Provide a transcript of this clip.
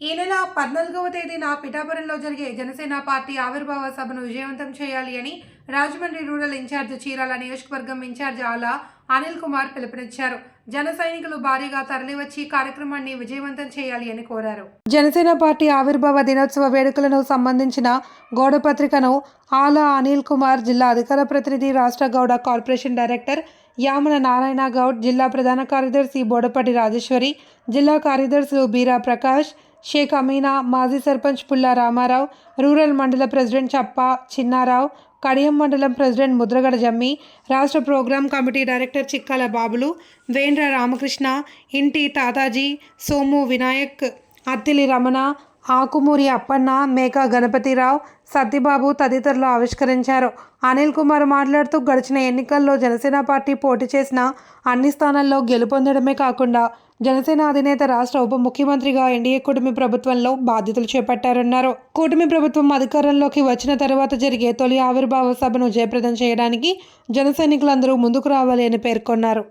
ఈ నెల పద్నాలుగవ తేదీన పిఠాపురంలో జరిగే జనసేన పార్టీ ఆవిర్భావ సభను విజయవంతం చేయాలి అని రాజమండ్రి రూరల్ ఇన్ఛార్జ్ చీరాల నియోజకవర్గం ఇన్ఛార్జ్ ఆలా అనిల్ కుమార్ పిలుపునిచ్చారు. జన సైనికులు భారీగా తరలివచ్చి కార్యక్రమాన్ని విజయవంతం చేయాలి అని కోరారు. జనసేన పార్టీ ఆవిర్భావ దినోత్సవ వేడుకలను సంబంధించిన గోడపత్రికను ఆల అనిల్ కుమార్ జిల్లా అధికార ప్రతినిధి రాష్ట్ర గౌడ కార్పొరేషన్ డైరెక్టర్ యామన నారాయణ గౌడ్ జిల్లా ప్రధాన కార్యదర్శి బోడపటి రాజేశ్వరి జిల్లా కార్యదర్శులు బీరా ప్రకాష్ షేక్ అమీనా మాజీ సర్పంచ్ పుల్లా రామారావు రూరల్ మండల ప్రెసిడెంట్ చప్ప చిన్నారావు కడియం మండలం ప్రెసిడెంట్ ముద్రగడ జమ్మి రాష్ట్ర ప్రోగ్రాం కమిటీ డైరెక్టర్ చిక్కాల బాబులు వేండ్ర రామకృష్ణ ఇంటి తాతాజీ సోము వినాయక్ అత్తిలి రమణ ఆకుమూరి అప్పన్న మేకా గణపతిరావు సత్యబాబు తదితరులు ఆవిష్కరించారు. అనిల్ కుమార్ మాట్లాడుతూ గడిచిన ఎన్నికల్లో జనసేన పార్టీ పోటీ చేసిన అన్ని స్థానాల్లో గెలుపొందడమే కాకుండా జనసేన అధినేత రాష్ట్ర ఉప ముఖ్యమంత్రిగా ఎన్డీఏ కూటమి ప్రభుత్వంలో బాధ్యతలు చేపట్టారన్నారు. కూటమి ప్రభుత్వం అధికారంలోకి వచ్చిన తర్వాత జరిగే తొలి ఆవిర్భావ సభను జయప్రదం చేయడానికి జన ముందుకు రావాలి అని పేర్కొన్నారు.